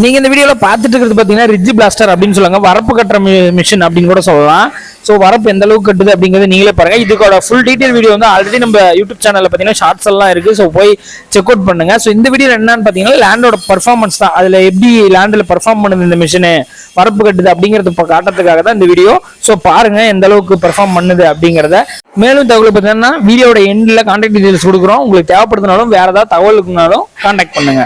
நீங்க இந்த வீடியோல பார்த்துட்டு இருக்கிறது பாத்தீங்கன்னா ரிட்ஜ் பிளாஸ்டர் அப்படின்னு சொல்லுவாங்க. வரப்பு கட்டுற மிஷின் அப்படின்னு கூட சொல்லலாம். ஸோ வரப்பு எந்த அளவுக்கு கட்டுது அப்படிங்கறத நீங்களே பாருங்க. இதுக்கோட ஃபுல் டீடைல் வீடியோ வந்து ஆல்ரெடி நம்ம யூடியூப் சேனல்ல பாத்தீங்கன்னா ஷார்ட்ஸ் எல்லாம் இருக்கு. ஸோ போய் செக் அவுட் பண்ணுங்க. ஸோ இந்த வீடியோ என்னன்னு பாத்தீங்கன்னா லேண்டோட பர்ஃபார்மன்ஸ் தான். அதுல எப்படி லேண்டில் பர்ஃபார்ம் பண்ணுது இந்த மிஷினு வரப்பு கட்டுது அப்படிங்கறது இப்போ காட்டுறதுக்காக தான் இந்த வீடியோ ஸோ பாருங்க எந்த அளவுக்கு பெர்ஃபார்ம் பண்ணுது அப்படிங்கறத. மேலும் தகவல் பார்த்தீங்கன்னா வீடியோட எண்டில் கான்டாக்ட் டீடைல்ஸ் கொடுக்குறோம். உங்களுக்கு தேவைப்படுதுனாலும் வேற ஏதாவது தகவலுக்குனாலும் கான்டாக்ட் பண்ணுங்க.